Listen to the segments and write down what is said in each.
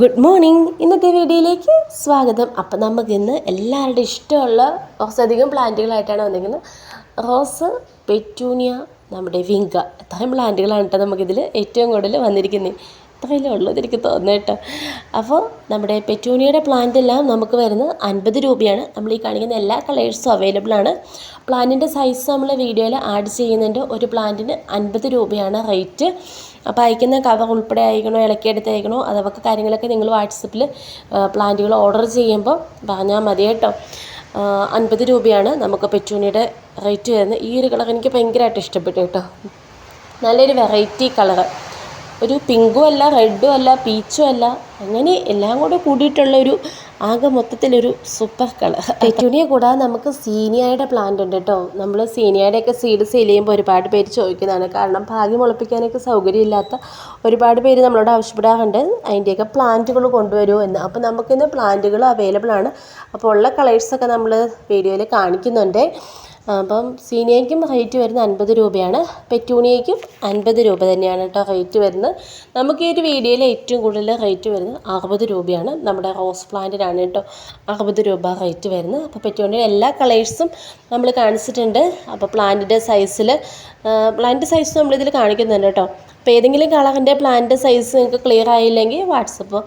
Good morning ഇന്നത്തെ വീഡിയോയിലേക്ക് സ്വാഗതം. അപ്പം നമുക്ക് ഇന്ന് എല്ലാവരുടെ ഇഷ്ടമുള്ള കുറച്ചധികം പ്ലാന്റുകളായിട്ടാണ് വന്നിരിക്കുന്നത്. റോസ് പെറ്റൂണിയ നമ്മുടെ വിങ്ക. ഇത്രയും പ്ലാന്റുകളാണ് കേട്ടോ നമുക്കിതിൽ ഏറ്റവും കൂടുതൽ വന്നിരിക്കുന്നത്. ഇത്രയല്ലേ ഉള്ളത് എനിക്ക് തോന്നുന്നു കേട്ടോ. അപ്പോൾ നമ്മുടെ പെറ്റൂണിയയുടെ പ്ലാന്റ് എല്ലാം നമുക്ക് വരുന്നത് അൻപത് രൂപയാണ്. നമ്മൾ ഈ കാണിക്കുന്ന എല്ലാ കളേഴ്സും അവൈലബിൾ ആണ്. പ്ലാന്റിന്റെ സൈസ് നമ്മൾ വീഡിയോയിൽ ആഡ് ചെയ്യുന്നുണ്ട്. ഒരു പ്ലാന്റിന് അൻപത് രൂപയാണ് റേറ്റ് അപ്പോൾ അയക്കുന്ന കവർ ഉൾപ്പെടെ അയക്കണോ ഇളക്കിയെടുത്ത് അയക്കണോ അതൊക്കെ കാര്യങ്ങളൊക്കെ നിങ്ങൾ വാട്സപ്പിൽ പ്ലാന്റുകൾ ഓർഡർ ചെയ്യുമ്പോൾ പറഞ്ഞാൽ മതി കേട്ടോ അൻപത് രൂപയാണ് നമുക്ക് പെറ്റൂണിയുടെ റേറ്റ് വരുന്നത്. ഈ ഒരു കളർ എനിക്ക് ഭയങ്കരമായിട്ട് ഇഷ്ടപ്പെട്ടു കേട്ടോ. നല്ലൊരു വെറൈറ്റി കളറ്. ഒരു പിങ്കും അല്ല റെഡും അല്ല പീച്ചും അല്ല അങ്ങനെ എല്ലാം കൂടെ കൂടിയിട്ടുള്ള ഒരു ആകെ മൊത്തത്തിലൊരു സൂപ്പർ കളർ. പെറ്റൂണിയ കൂടാതെ നമുക്ക് സീനിയയുടെ പ്ലാന്റ് ഉണ്ട് കേട്ടോ നമ്മൾ സീനിയയുടെയൊക്കെ സീഡ് സെയിൽ ചെയ്യുമ്പോൾ ഒരുപാട് പേര് ചോദിക്കുന്നതാണ്. കാരണം ഭാഗ്യം മുളപ്പിക്കാനൊക്കെ സൗകര്യമില്ലാത്ത ഒരുപാട് പേര് നമ്മളോട് ആവശ്യപ്പെടാറുണ്ട്. അതിന്റെയൊക്കെ പ്ലാന്റുകൾ കൊണ്ടുവരുമോ എന്ന്. അപ്പോൾ നമുക്കിന്ന് പ്ലാന്റുകൾ അവൈലബിൾ ആണ്. അപ്പോൾ ഉള്ള കളേഴ്സൊക്കെ നമ്മൾ വീഡിയോയിൽ കാണിക്കുന്നുണ്ട്. അപ്പം സീനിയയ്ക്കും റേറ്റ് വരുന്നത് അൻപത് രൂപയാണ്. പെറ്റൂണിയയ്ക്കും അൻപത് രൂപ തന്നെയാണ് കേട്ടോ റേറ്റ് വരുന്നത്. നമുക്ക് ഈ ഒരു വീഡിയോയിൽ ഏറ്റവും കൂടുതൽ റേറ്റ് വരുന്നത് അറുപത് രൂപയാണ്. നമ്മുടെ റോസ് പ്ലാന്റിനാണ് കേട്ടോ അറുപത് രൂപ റേറ്റ് വരുന്നത്. അപ്പോൾ പെറ്റൂണിയുടെ എല്ലാ കളേഴ്സും നമ്മൾ കാണിച്ചിട്ടുണ്ട്. അപ്പോൾ പ്ലാന്റിന്റെ സൈസിൽ പ്ലാന്റ് സൈസ് നമ്മളിതിൽ കാണിക്കുന്നുണ്ട് കേട്ടോ. അപ്പോൾ ഏതെങ്കിലും കളറിന്റെ പ്ലാന്റ് സൈസ് നിങ്ങൾക്ക് ക്ലിയർ ആയില്ലെങ്കിൽ വാട്സപ്പ്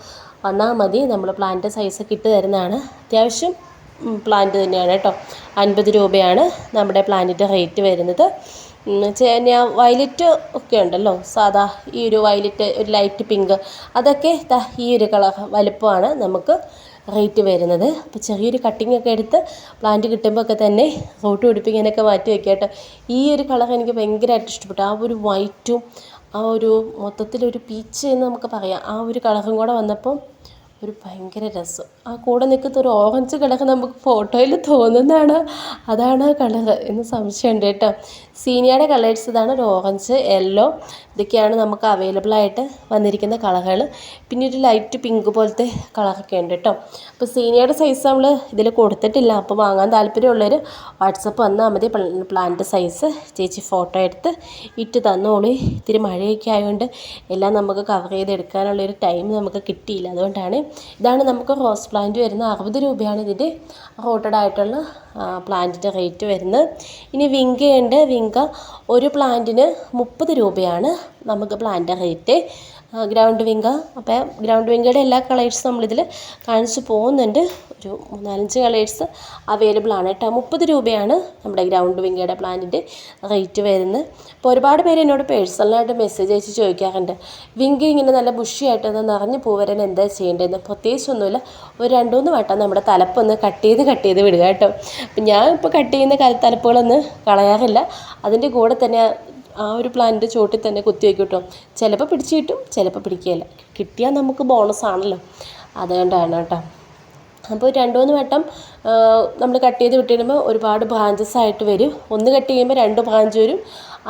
വന്നാൽ മതി. നമ്മൾ പ്ലാന്റ് സൈസ് കിട്ടി തരുന്നതാണ്. അത്യാവശ്യം പ്ലാന്റ് തന്നെയാണ് കേട്ടോ. അൻപത് രൂപയാണ് നമ്മുടെ പ്ലാന്റിന്റെ റേറ്റ് വരുന്നത്. ചേന വയലറ്റ് ഒക്കെ ഉണ്ടല്ലോ. സാധാ ഈ ഒരു വയലറ്റ് ഒരു ലൈറ്റ് പിങ്ക് അതൊക്കെ ഈ ഒരു കളർ വലുപ്പമാണ് നമുക്ക് റേറ്റ് വരുന്നത്. അപ്പോൾ ചെറിയൊരു കട്ടിംഗ് ഒക്കെ എടുത്ത് പ്ലാന്റ് കിട്ടുമ്പോൾ ഒക്കെ തന്നെ റോട്ട് പിടിപ്പിക്കാനൊക്കെ മാറ്റി വയ്ക്കുക കേട്ടോ. ഈ ഒരു കളർ എനിക്ക് ഭയങ്കരമായിട്ട് ഇഷ്ടപ്പെട്ടു. ആ ഒരു വൈറ്റും ആ ഒരു മൊത്തത്തിലൊരു പീച്ച് എന്ന് നമുക്ക് പറയാം. ആ ഒരു കളറും കൂടെ വന്നപ്പം ഒരു ഭയങ്കര രസം. ആ കൂടെ നിൽക്കുന്ന ഒരു ഓറഞ്ച് കളർ നമുക്ക് ഫോട്ടോയിൽ തോന്നുന്നതാണ്. അതാണ് കളർ എന്ന് സംശയമുണ്ട് കേട്ടോ. സീനിയയുടെ കളേഴ്സ് ഇതാണ് ഒരു ഓറഞ്ച് യെല്ലോ ഇതൊക്കെയാണ് നമുക്ക് അവൈലബിൾ ആയിട്ട് വന്നിരിക്കുന്ന കളകൾ പിന്നെ ഒരു ലൈറ്റ് പിങ്ക് പോലത്തെ കളറൊക്കെ ഉണ്ട് കേട്ടോ അപ്പോൾ സീനിയയുടെ സൈസ് നമ്മൾ ഇതിൽ കൊടുത്തിട്ടില്ല. അപ്പോൾ വാങ്ങാൻ താല്പര്യമുള്ളവർ വാട്സപ്പ് വന്നാൽ മതി. പ്ലാന്റ് സൈസ് ചേച്ചി ഫോട്ടോ എടുത്ത് ഇട്ട് തന്നോളൂ. ഇത്തിരി മഴയൊക്കെ ആയതുകൊണ്ട് എല്ലാം നമുക്ക് കവർ ചെയ്തെടുക്കാനുള്ളൊരു ടൈം നമുക്ക് കിട്ടിയില്ല. അതുകൊണ്ടാണ് ഇതാണ് നമുക്ക് റോസ് പ്ലാന്റ് വരുന്ന അറുപത് രൂപയാണ് ഇതിന്റെ റോട്ടഡ് ആയിട്ടുള്ള പ്ലാന്റിന്റെ റേറ്റ് വരുന്നത്. ഇനി വിങ്കയുണ്ട്. വിങ്ക ഒരു പ്ലാന്റിന് മുപ്പത് രൂപയാണ്. നമുക്ക് പ്ലാന്റ് റേറ്റ് ഗ്രൗണ്ട് വിങ്ക. അപ്പം ഗ്രൗണ്ട് വിങ്കയുടെ എല്ലാ കളേഴ്സും നമ്മളിതിൽ കാണിച്ചു പോകുന്നുണ്ട്. ഒരു മൂന്നാലഞ്ച് കളേഴ്സ് അവൈലബിൾ ആണ് കേട്ടോ. മുപ്പത് രൂപയാണ് നമ്മുടെ ഗ്രൗണ്ട് വിങ്കയുടെ പ്ലാന്റിന്റെ റേറ്റ് വരുന്നത്. അപ്പോൾ ഒരുപാട് പേര് എന്നോട് പേഴ്സണലായിട്ട് മെസ്സേജ് അയച്ച് ചോദിക്കാറുണ്ട്. വിങ്ക ഇങ്ങനെ നല്ല ബുഷിയായിട്ട് ഒന്ന് നിറഞ്ഞ് പോവരാൻ എന്താ ചെയ്യേണ്ടതെന്ന്? പ്രത്യേകിച്ചൊന്നുമില്ല ഒരു രണ്ട് മൂന്ന് വട്ടം നമ്മുടെ തലപ്പൊന്ന് കട്ട് ചെയ്ത് കട്ട് ചെയ്ത് വിടുക കേട്ടോ. ഞാൻ ഇപ്പോൾ കട്ട് ചെയ്യുന്ന തലപ്പുകളൊന്നും കളയാറില്ല. അതിന്റെ കൂടെ തന്നെ ആ ഒരു പ്ലാന്റ് ചോട്ടിൽ തന്നെ കുത്തി വയ്ക്കും കേട്ടോ ചിലപ്പോൾ പിടിച്ച് കിട്ടും ചിലപ്പോൾ പിടിക്കുകയില്ല. കിട്ടിയാൽ നമുക്ക് ബോണസ് ആണല്ലോ. അതുകൊണ്ടാണ് കേട്ടോ. അപ്പോൾ രണ്ട് മൂന്ന് വട്ടം നമ്മൾ കട്ട് ചെയ്ത് വിട്ടിടുമ്പോൾ ഒരുപാട് ബ്രാഞ്ചസ് ആയിട്ട് വരും. ഒന്ന് കട്ട് ചെയ്യുമ്പോൾ രണ്ട് ബ്രാഞ്ച് വരും.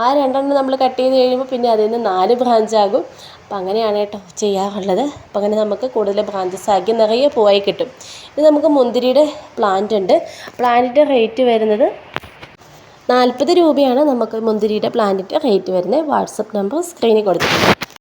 ആ രണ്ടെണ്ണം നമ്മൾ കട്ട് ചെയ്ത് കഴിയുമ്പോൾ പിന്നെ അതിൽ നിന്ന് നാല് ബ്രാഞ്ചാകും അപ്പം അങ്ങനെയാണ് കേട്ടോ ചെയ്യാറുള്ളത്. അപ്പം അങ്ങനെ നമുക്ക് കൂടുതൽ ബ്രാഞ്ചസ് ആക്കി നിറയെ പൂവായി കിട്ടും. ഇത് നമുക്ക് മുന്തിരിയുടെ പ്ലാന്റ് ഉണ്ട്. പ്ലാന്റിന്റെ റേറ്റ് വരുന്നത് നാൽപ്പത് രൂപയാണ് നമുക്ക് മുന്തിരിയുടെ പ്ലാന്റിന്റെ റേറ്റ് വരുന്നത്. വാട്സപ്പ് നമ്പർ സ്ക്രീനിൽ കൊടുത്തിട്ടുണ്ട്.